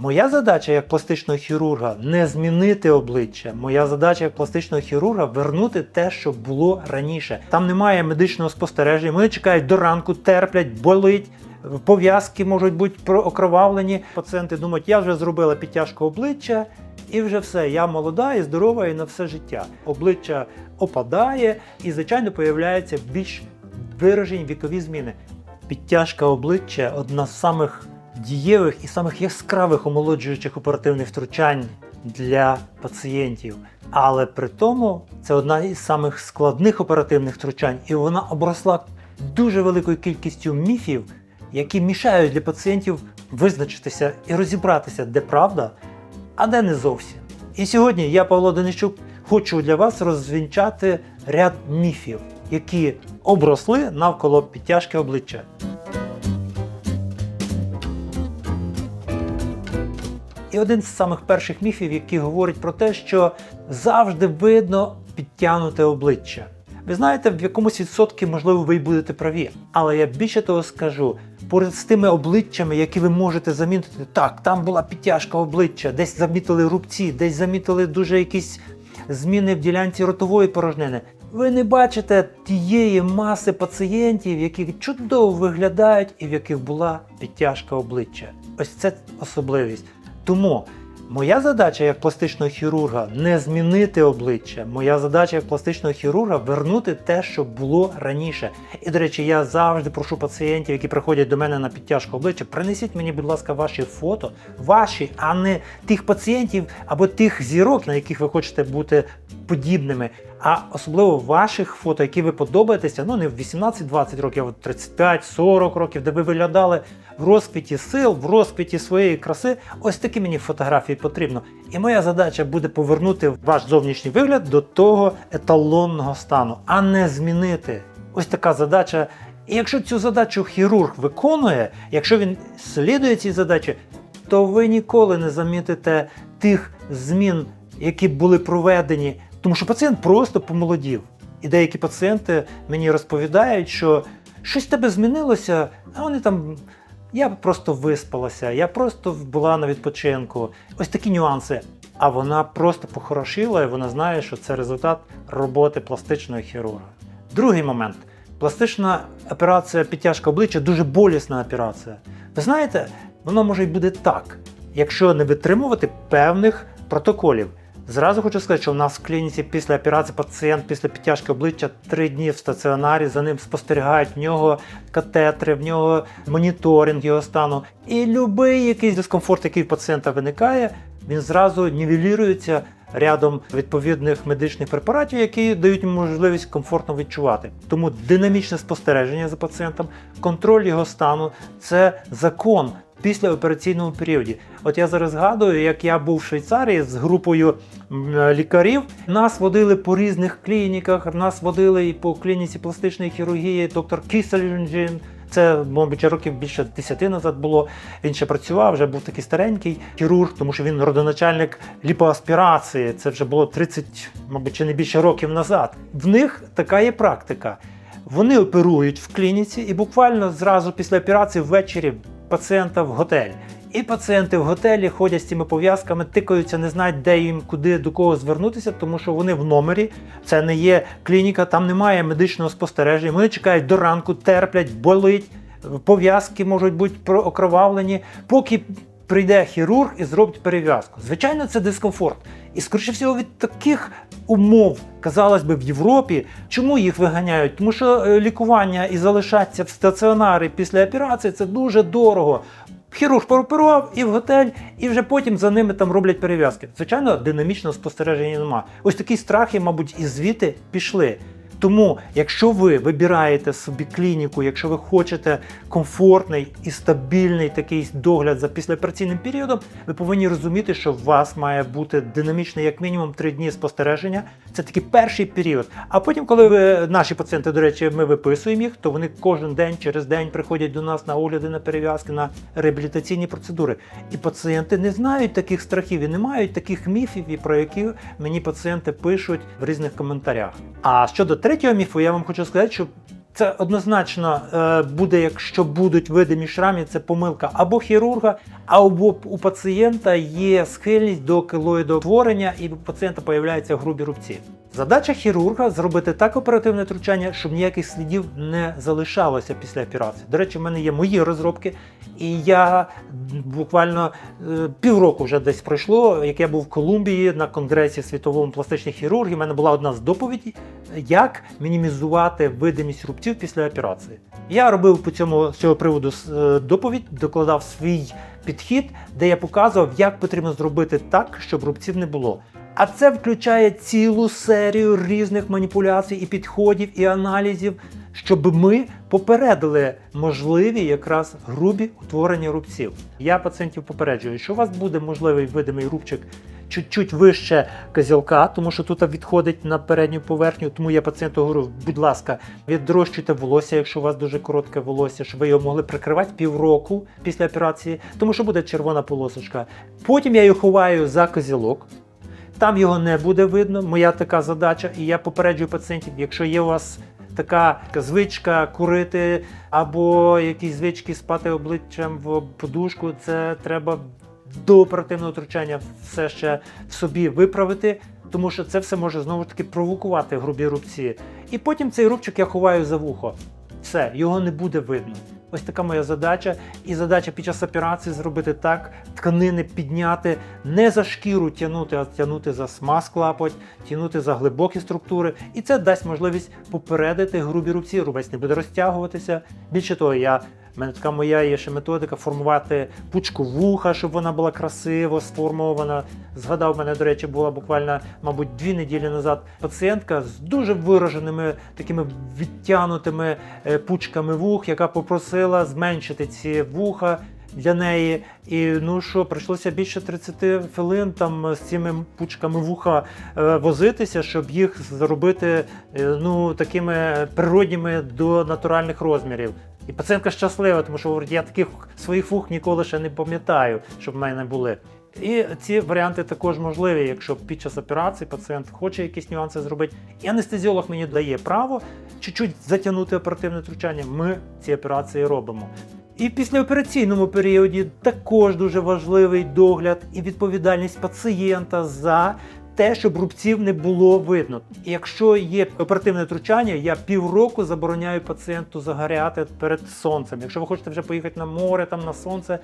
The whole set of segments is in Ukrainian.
Моя задача як пластичного хірурга не змінити обличчя. Моя задача як пластичного хірурга вернути те, що було раніше. Там немає медичного спостереження. Вони чекають до ранку, терплять, болить. Пов'язки можуть бути окровавлені. Пацієнти думають, я вже зробила підтяжку обличчя, і вже все. Я молода і здорова і на все життя. Обличчя опадає, і, звичайно, появляються більш виражені вікові зміни. Підтяжка обличчя одна з самих дієвих і самих яскравих омолоджуючих оперативних втручань для пацієнтів. Але при тому це одна із самих складних оперативних втручань, і вона обросла дуже великою кількістю міфів, які мішають для пацієнтів визначитися і розібратися, де правда, а де не зовсім. І сьогодні я, Павло Денищук, хочу для вас розвінчати ряд міфів, які обросли навколо підтяжки обличчя. І один з самих перших міфів, який говорить про те, що завжди видно підтягнуте обличчя. Ви знаєте, в якомусь відсотки, можливо, ви й будете праві. Але я більше того скажу, поряд з тими обличчями, які ви можете замітити, так, там була підтяжка обличчя, десь замітили рубці, десь замітили дуже якісь зміни в ділянці ротової порожнини. Ви не бачите тієї маси пацієнтів, які чудово виглядають і в яких була підтяжка обличчя. Ось це особливість. Тому моя задача як пластичного хірурга не змінити обличчя. Моя задача як пластичного хірурга вернути те, що було раніше. І до речі, я завжди прошу пацієнтів, які приходять до мене на підтяжку обличчя, принесіть мені, будь ласка, ваші фото, ваші, а не тих пацієнтів або тих зірок, на яких ви хочете бути подібними. А особливо ваших фото, які ви подобаєтеся, ну не в 18-20 років, а в 35-40 років, де ви виглядали в розквіті сил, в розквіті своєї краси. Ось такі мені фотографії потрібно. І моя задача буде повернути ваш зовнішній вигляд до того еталонного стану, а не змінити. Ось така задача. І якщо цю задачу хірург виконує, якщо він слідує цій задачі, то ви ніколи не замітите тих змін, які були проведені, тому що пацієнт просто помолодів. І деякі пацієнти мені розповідають, що щось тебе змінилося, а вони там. Я просто виспалася, я просто була на відпочинку. Ось такі нюанси. А вона просто похорошила, і вона знає, що це результат роботи пластичного хірурга. Другий момент. Пластична операція підтяжка обличчя дуже болісна операція. Ви знаєте, воно може й буде так, якщо не витримувати певних протоколів. Зразу хочу сказати, що в нас в клініці після операції пацієнт після підтяжки обличчя три дні в стаціонарі, за ним спостерігають в нього катетри, в нього моніторинг його стану. І будь-який дискомфорт, який в пацієнта виникає, він зразу нівелірується рядом відповідних медичних препаратів, які дають можливість комфортно відчувати. Тому динамічне спостереження за пацієнтом, контроль його стану це закон після операційному періоді. От я зараз згадую, як я був в Швейцарії з групою лікарів. Нас водили по різних клініках. Нас водили і по клініці пластичної хірургії, доктор Кіселінджин. Це, мабуть, років більше 10 назад було. Він ще працював, вже був такий старенький хірург, тому що він родоначальник ліпоаспірації. Це вже було 30, мабуть, чи не більше років назад. В них така є практика. Вони оперують в клініці і буквально зразу після операції ввечері пацієнта в готель. І пацієнти в готелі ходять з цими пов'язками, тикаються, не знають, де їм куди до кого звернутися, тому що вони в номері. Це не є клініка, там немає медичного спостереження. Вони чекають до ранку, терплять, болить, пов'язки можуть бути окровавлені, поки прийде хірург і зробить перев'язку. Звичайно, це дискомфорт. І скоріше всього від таких умов, казалось би, в Європі, чому їх виганяють? Тому що е, лікування і залишатися в стаціонарі після операції це дуже дорого. Хірург прооперував і в готель, і вже потім за ними там роблять перев'язки. Звичайно, динамічного спостереження немає. Ось такі страхи, мабуть, і звідти пішли. Тому, якщо ви вибираєте собі клініку, якщо ви хочете комфортний і стабільний такий догляд за післяопераційним періодом, ви повинні розуміти, що у вас має бути динамічний як мінімум 3 дні спостереження. Це такий перший період. А потім, коли ви наші пацієнти, до речі, ми виписуємо їх, то вони кожен день через день приходять до нас на огляди, на перев'язки, на реабілітаційні процедури. І пацієнти не знають таких страхів і не мають таких міфів, про які мені пацієнти пишуть в різних коментарях. А щодо третього міфу, я вам хочу сказати, що Це однозначно е, буде, якщо будуть видимі шрамі, це помилка або хірурга, або у пацієнта є схильність до килоїдотворення, і у пацієнта появляються грубі рубці. Задача хірурга зробити так оперативне втручання, щоб ніяких слідів не залишалося після операції. До речі, в мене є мої розробки, і я буквально е, півроку вже десь пройшло, як я був в Колумбії на конгресі світовому пластичних хірургів. У мене була одна з доповідей, як мінімізувати видимість рубців після операції. Я робив по цьому з цього приводу е, доповідь, докладав свій підхід, де я показував, як потрібно зробити так, щоб рубців не було. А це включає цілу серію різних маніпуляцій і підходів і аналізів, щоб ми попередили можливі якраз грубі утворення рубців. Я пацієнтів попереджую, що у вас буде можливий видимий рубчик чуть-чуть вище козілка, тому що тут відходить на передню поверхню. Тому я пацієнту говорю, будь ласка, відрощуйте волосся, якщо у вас дуже коротке волосся, щоб ви його могли прикривати півроку після операції, тому що буде червона полосочка. Потім я його ховаю за козілок. Там його не буде видно. Моя така задача, і я попереджую пацієнтів, якщо є у вас така звичка курити або якісь звички спати обличчям в подушку, це треба до оперативного втручання все ще в собі виправити, тому що це все може знову ж таки провокувати грубі рубці. І потім цей рубчик я ховаю за вухо. Все, його не буде видно. Ось така моя задача. І задача під час операції зробити так, тканини підняти, не за шкіру тягнути, а тягнути за смаз клапоть, тягнути за глибокі структури. І це дасть можливість попередити грубі рубці. Рубець не буде розтягуватися. Більше того, я. Мене така моя є ще методика формувати пучку вуха, щоб вона була красиво сформована. Згадав, мене, до речі, була буквально, мабуть, дві неділі назад пацієнтка з дуже вираженими такими відтянутими е, пучками вух, яка попросила зменшити ці вуха. Для неї, і ну що, прийшлося більше 30 хвилин там з цими пучками вуха е, возитися, щоб їх зробити е, ну такими природніми до натуральних розмірів. І пацієнтка щаслива, тому що говорить, я таких своїх вух ніколи ще не пам'ятаю, щоб в мене були. І ці варіанти також можливі, якщо під час операції пацієнт хоче якісь нюанси зробити. І анестезіолог мені дає право чуть-чуть затягнути оперативне втручання. Ми ці операції робимо. І в післяопераційному періоді також дуже важливий догляд і відповідальність пацієнта за те, щоб рубців не було видно. І якщо є оперативне втручання, я півроку забороняю пацієнту загоряти перед сонцем. Якщо ви хочете вже поїхати на море, там на сонце,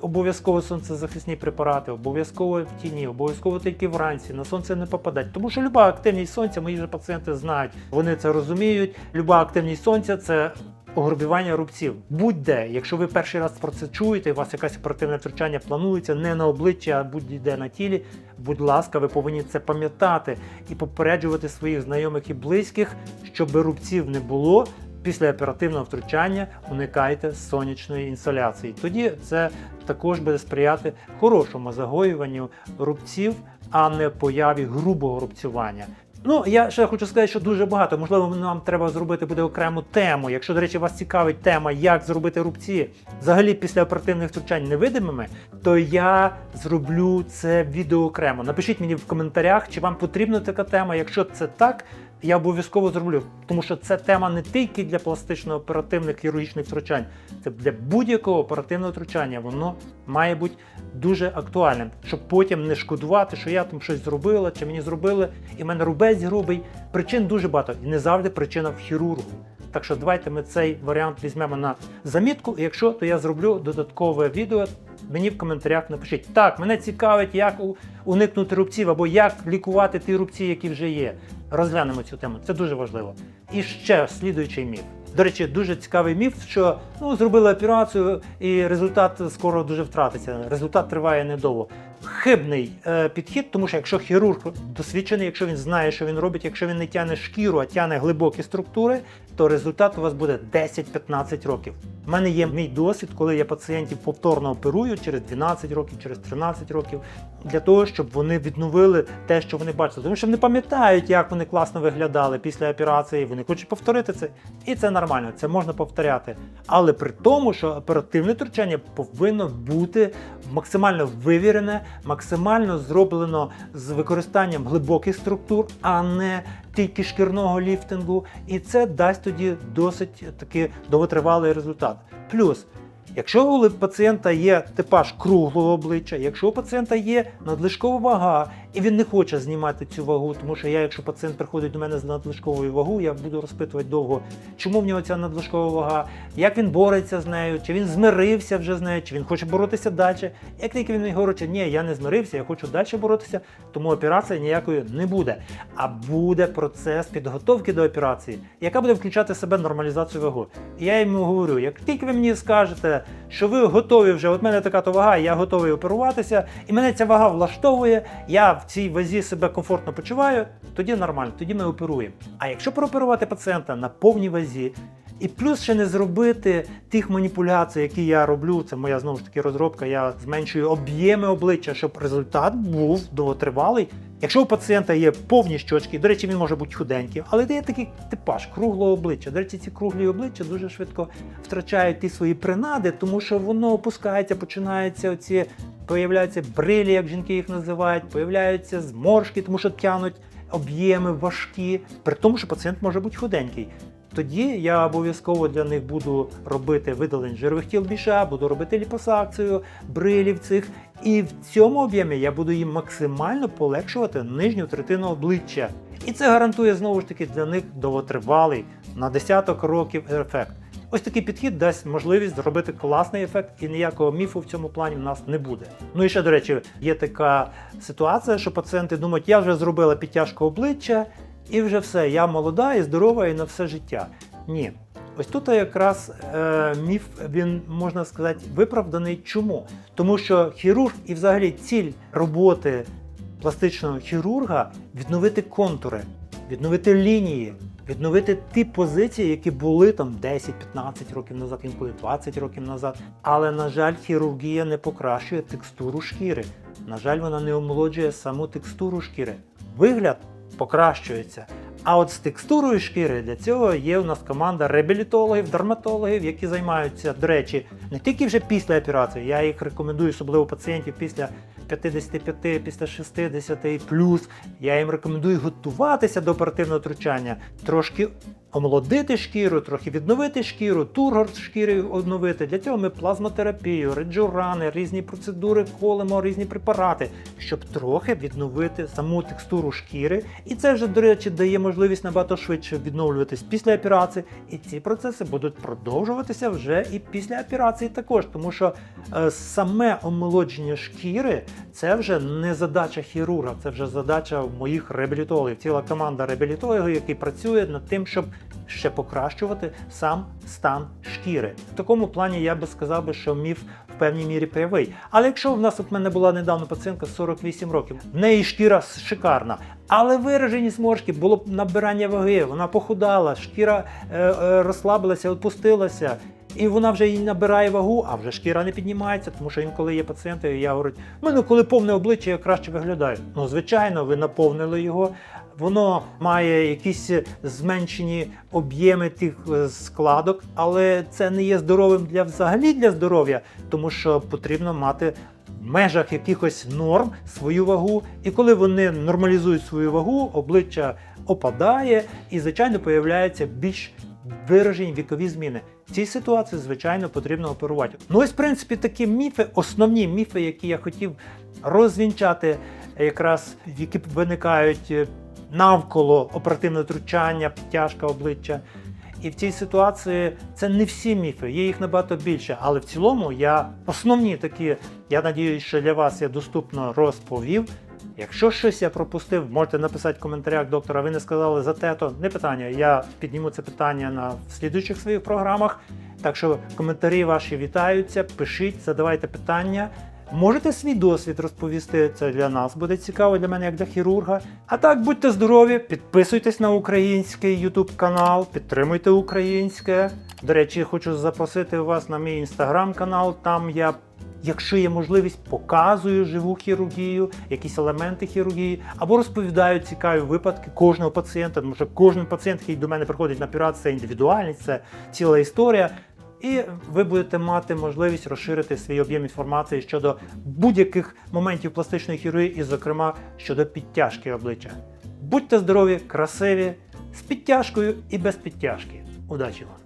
обов'язково сонцезахисні препарати, обов'язково в тіні, обов'язково тільки вранці, на сонце не попадать. Тому що люба активність сонця, мої же пацієнти знають, вони це розуміють. Люба активність сонця це. Огрубівання рубців будь-де, якщо ви перший раз про це чуєте, у вас якесь оперативне втручання планується не на обличчі, а будь-де на тілі. Будь ласка, ви повинні це пам'ятати і попереджувати своїх знайомих і близьких, щоб рубців не було. Після оперативного втручання уникайте сонячної інсоляції. Тоді це також буде сприяти хорошому загоюванню рубців, а не появі грубого рубцювання. Ну, я ще хочу сказати, що дуже багато. Можливо, нам треба зробити буде окрему тему. Якщо, до речі, вас цікавить тема, як зробити рубці взагалі після оперативних втручань невидимими, то я зроблю це відео окремо. Напишіть мені в коментарях, чи вам потрібна така тема. Якщо це так, я обов'язково зроблю, тому що це тема не тільки для пластично-оперативних хірургічних втручань, це для будь-якого оперативного втручання. Воно має бути дуже актуальним, щоб потім не шкодувати, що я там щось зробила, чи мені зробили, і в мене рубець грубий. Причин дуже багато, і не завжди причина в хірургу. Так що давайте ми цей варіант візьмемо на замітку. і Якщо, то я зроблю додаткове відео. Мені в коментарях напишіть. Так, мене цікавить, як уникнути рубців або як лікувати ті рубці, які вже є. Розглянемо цю тему. Це дуже важливо. І ще слідуючий міф. До речі, дуже цікавий міф, що ну зробили операцію, і результат скоро дуже втратиться. Результат триває недовго. Хибний е, підхід, тому що якщо хірург досвідчений, якщо він знає, що він робить, якщо він не тягне шкіру, а тягне глибокі структури, то результат у вас буде 10-15 років. У мене є мій досвід, коли я пацієнтів повторно оперую через 12 років, через 13 років, для того, щоб вони відновили те, що вони бачили. Тому що вони пам'ятають, як вони класно виглядали після операції, вони хочуть повторити це. І це нормально, це можна повторяти. Але при тому, що оперативне втручання повинно бути максимально вивірене, максимально зроблено з використанням глибоких структур, а не тільки шкірного ліфтингу. І це дасть тоді досить таки довготривалий результат. Плюс, якщо у пацієнта є типаж круглого обличчя, якщо у пацієнта є надлишкова вага, і він не хоче знімати цю вагу, тому що я, якщо пацієнт приходить до мене з надлишковою вагою, я буду розпитувати довго, чому в нього ця надлишкова вага, як він бореться з нею, чи він змирився вже з нею, чи він хоче боротися далі. Як тільки він мені говорить, ні, я не змирився, я хочу далі боротися, тому операції ніякої не буде. А буде процес підготовки до операції, яка буде включати в себе нормалізацію ваги. І я йому говорю, як тільки ви мені скажете, що ви готові вже, от мене така то вага, я готовий оперуватися, і мене ця вага влаштовує, я в цій вазі себе комфортно почуваю, тоді нормально, тоді ми оперуємо. А якщо прооперувати пацієнта на повній вазі, і плюс ще не зробити тих маніпуляцій, які я роблю, це моя знову ж таки розробка, я зменшую об'єми обличчя, щоб результат був довготривалий. Якщо у пацієнта є повні щочки, до речі, він може бути худенький, але є такий типаж круглого обличчя. До речі, ці круглі обличчя дуже швидко втрачають ті свої принади, тому що воно опускається, починаються оці, появляються брилі, як жінки їх називають, появляються зморшки, тому що тянуть об'єми важкі, при тому, що пацієнт може бути худенький. Тоді я обов'язково для них буду робити видалення жирових тіл біша, буду робити ліпосакцію, брилів цих. І в цьому об'ємі я буду їм максимально полегшувати нижню третину обличчя. І це гарантує знову ж таки для них довготривалий на десяток років ефект. Ось такий підхід дасть можливість зробити класний ефект, і ніякого міфу в цьому плані в нас не буде. Ну і ще, до речі, є така ситуація, що пацієнти думають, я вже зробила підтяжку обличчя, і вже все, я молода і здорова і на все життя. Ні. Ось тут якраз е, міф, він можна сказати, виправданий. Чому? Тому що хірург і взагалі ціль роботи пластичного хірурга відновити контури, відновити лінії, відновити ті позиції, які були там 10-15 років назад, інколи 20 років назад. Але, на жаль, хірургія не покращує текстуру шкіри. На жаль, вона не омолоджує саму текстуру шкіри. Вигляд покращується. А от з текстурою шкіри для цього є у нас команда реабілітологів, дерматологів, які займаються, до речі, не тільки вже після операції. Я їх рекомендую, особливо пацієнтів після 55, після 60 і плюс. Я їм рекомендую готуватися до оперативного втручання, трошки омолодити шкіру, трохи відновити шкіру, тургор шкіри оновити. Для цього ми плазмотерапію, реджурани, різні процедури колемо, різні препарати, щоб трохи відновити саму текстуру шкіри. І це вже, до речі, дає можливість набагато швидше відновлюватись після операції. І ці процеси будуть продовжуватися вже і після операції також, тому що е, саме омолодження шкіри це вже не задача хірурга, це вже задача моїх реабілітологів. Ціла команда реабілітологів, які працює над тим, щоб ще покращувати сам стан шкіри. В такому плані я би сказав би, що міф в певній мірі правий. Але якщо в нас от в мене була недавно пацієнтка 48 років, в неї шкіра шикарна, але виражені зморшки, було набирання ваги, вона похудала, шкіра е, е, розслабилася, відпустилася. І вона вже і набирає вагу, а вже шкіра не піднімається, тому що інколи є пацієнти, і я говорю, в мене коли повне обличчя, я краще виглядаю. Ну, звичайно, ви наповнили його. Воно має якісь зменшені об'єми тих е, складок, але це не є здоровим для взагалі для здоров'я, тому що потрібно мати в межах якихось норм свою вагу. І коли вони нормалізують свою вагу, обличчя опадає і, звичайно, появляються більш виражені вікові зміни. В цій ситуації, звичайно, потрібно оперувати. Ну, ось, в принципі, такі міфи, основні міфи, які я хотів розвінчати, якраз які виникають е, навколо оперативного втручання, підтяжка обличчя. І в цій ситуації це не всі міфи, є їх набагато більше. Але в цілому я основні такі, я надіюсь, що для вас я доступно розповів. Якщо щось я пропустив, можете написати в коментарях, доктора, ви не сказали за те, то не питання. Я підніму це питання на слідуючих своїх програмах. Так що коментарі ваші вітаються, пишіть, задавайте питання. Можете свій досвід розповісти, це для нас буде цікаво, для мене як для хірурга. А так, будьте здорові, підписуйтесь на український YouTube канал, підтримуйте українське. До речі, хочу запросити вас на мій інстаграм-канал. Там я, якщо є можливість, показую живу хірургію, якісь елементи хірургії, або розповідаю цікаві випадки кожного пацієнта, тому що кожен пацієнт, який до мене приходить на операцію, це індивідуальність, це ціла історія. І ви будете мати можливість розширити свій об'єм інформації щодо будь-яких моментів пластичної хірургії, і, зокрема, щодо підтяжки обличчя. Будьте здорові, красиві, з підтяжкою і без підтяжки. Удачі вам!